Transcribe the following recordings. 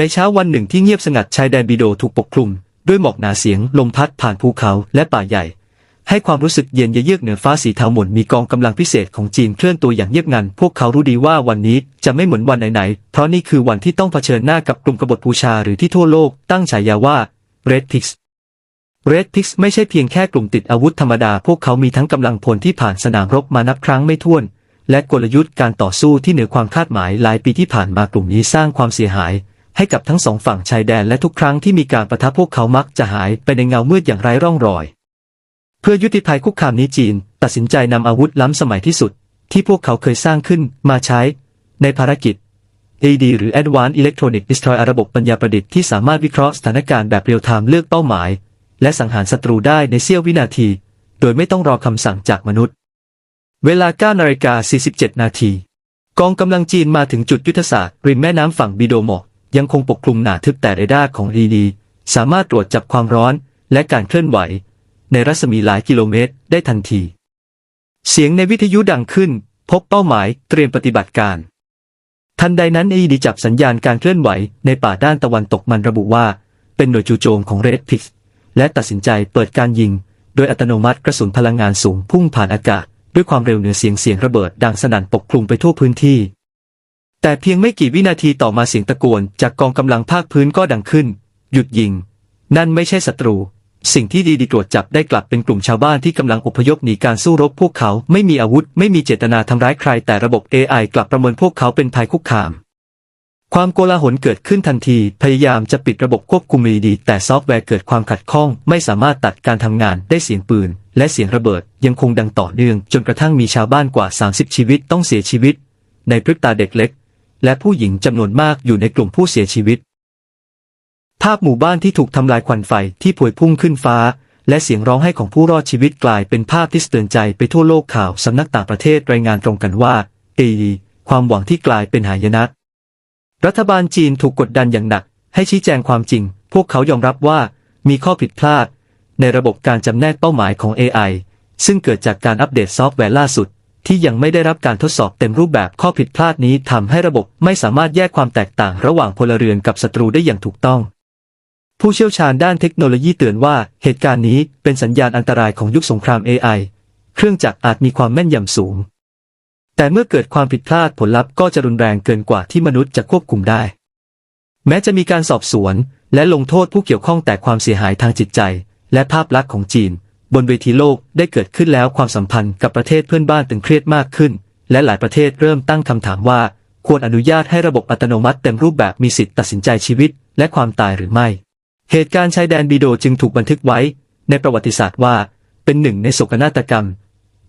ในเช้าวันหนึ่งที่เงียบสงัดชายแดนบีโดถูกปกคลุม ด้วยหมอกหนาเสียงลมพัดผ่านภูเขาและป่าใหญ่ ให้ความรู้สึกเย็นเยือกเหนือฟ้าสีเทาหม่นมีกองกำลังพิเศษของจีนเคลื่อนตัวอย่างเงียบงัน พวกเขารู้ดีว่าวันนี้จะไม่เหมือนวันไหนๆ เพราะนี่คือวันที่ต้องเผชิญหน้ากับกลุ่มกบฏบูชาหรือที่ทั่วโลกตั้งฉายาว่า Red p i x Red p i x ไม่ใช่เพียงแค่กลุ่มติดอาวุธธรรมดา พวกเขามีทั้งกำลังพลที่ผ่านสนามรบมานับครั้งไม่ถ้วน และกลยุทธ์การต่อสู้ที่เหนือความคาดหมายหลายปีที่ผ่านมากลุ่มนี้สร้างความเสียหาย ให้กับทั้งสองฝั่งชายแดนและทุกครั้งที่มีการประทะพวกเขามักจะหายไปในเงามืดอย่างไร้ร่องรอย เพื่อยุติภัยคุกคามนี้จีน ตัดสินใจนำอาวุธล้ำสมัยที่สุด ที่พวกเขาเคยสร้างขึ้นมาใช้ ในภารกิจ AD หรือ Advanced Electronic Destroyer ระบบปัญญาประดิษฐ์ที่สามารถวิเคราะห์สถานการณ์แบบเรียลไทม์เลือกเป้าหมาย และสังหารศัตรูได้ในเสี้ยววินาที โดยไม่ต้องรอคำสั่งจากมนุษย์ เวลา9นาฬิกา47 นาทีกองกำลังจีนมาถึงจุดยุทธศาสตร์ริมแม่น้ำฝั่งบิโดหมอก ยังคงปกคลุมหนาทึบแต่เรดาร์ของดีดีสามารถตรวจจับความร้อนและการเคลื่อนไหว ในรัศมีหลายกิโลเมตรได้ทันที เสียงในวิทยุดังขึ้น พบเป้าหมายเตรียมปฏิบัติการ ทันใดนั้นเอดีจับสัญญาณการเคลื่อนไหวในป่าด้านตะวันตกมันระบุว่า เป็นหน่วยจู่โจมของเรดพิกและตัดสินใจเปิดการยิง โดยอัตโนมัติกระสุนพลังงานสูงพุ่งผ่านอากาศ ด้วยความเร็วเหนือเสียงเสียงระเบิดดังสนั่นปกคลุมไปทั่วพื้นที่ แต่เพียงไม่กี่วินาทีต่อมาเสียงตะโกนจากกองกำลังภาคพื้นก็ดังขึ้น หยุดยิง นั่นไม่ใช่ศัตรู สิ่งที่ดีดีตรวจจับได้กลับเป็นกลุ่มชาวบ้านที่กำลังอพยพหนีการสู้รบพวกเขาไม่มีอาวุธไม่มีเจตนาทำร้ายใคร แต่ระบบ AI กลับประเมินพวกเขาเป็นภัยคุกคาม ความโกลาหลเกิดขึ้นทันที พยายามจะปิดระบบควบคุมดี แต่ซอฟต์แวร์เกิดความขัดข้อง ไม่สามารถตัดการทำงานได้เสียงปืน และเสียงระเบิดยังคงดังต่อเนื่อง จนกระทั่งมีชาวบ้านกว่า 30 ชีวิตต้องเสียชีวิต ในพริบตาเด็กเล็ก และผู้หญิงจำนวนมากอยู่ในกลุ่มผู้เสียชีวิต ภาพหมู่บ้านที่ถูกทำลายควันไฟที่พวยพุ่งขึ้นฟ้า และเสียงร้องไห้ของผู้รอดชีวิตกลายเป็นภาพที่สะเตือนใจไปทั่วโลกข่าวสำนักต่างประเทศรายงานตรงกันว่าเอความหวังที่กลายเป็นหายนะรัฐบาลจีนถูกกดดันอย่างหนัก ให้ชี้แจงความจริง พวกเขายอมรับว่ามีข้อผิดพลาด ในระบบการจำแนกเป้าหมายของ AI ซึ่งเกิดจากการอัปเดตซอฟต์แวร์ล่าสุด ที่ยังไม่ได้รับการทดสอบเต็มรูปแบบข้อผิดพลาดนี้ทำให้ระบบไม่สามารถแยกความแตกต่างระหว่างพลเรือนกับศัตรูได้อย่างถูกต้อง ผู้เชี่ยวชาญด้านเทคโนโลยีเตือนว่าเหตุการณ์นี้เป็นสัญญาณอันตรายของยุคสงคราม AI เครื่องจักรอาจมีความแม่นยำสูง แต่เมื่อเกิดความผิดพลาดผลลัพธ์ก็จะรุนแรงเกินกว่าที่มนุษย์จะควบคุมได้ แม้จะมีการสอบสวน และลงโทษผู้เกี่ยวข้องแต่ความเสียหายทางจิตใจ และภาพลักษณ์ของจีน บนเวทีโลกได้เกิดขึ้นแล้วความสัมพันธ์กับประเทศเพื่อนบ้านตึงเครียดมากขึ้น และหลายประเทศเริ่มตั้งคำถามว่า ควรอนุญาตให้ระบบอัตโนมัติเต็มรูปแบบมีสิทธิ์ตัดสินใจชีวิต และความตายหรือไม่ เหตุการณ์ชายแดนบีโดจึงถูกบันทึกไว้ ในประวัติศาสตร์ว่า เป็นหนึ่งในโศกนาฏกรรม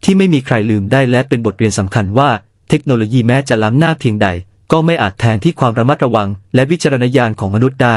ที่ไม่มีใครลืมได้และเป็นบทเรียนสำคัญว่า เทคโนโลยีแม้จะล้ำหน้าเพียงใด ก็ไม่อาจแทนที่ความระมัดระวัง และวิจารณญาณของมนุษย์ได้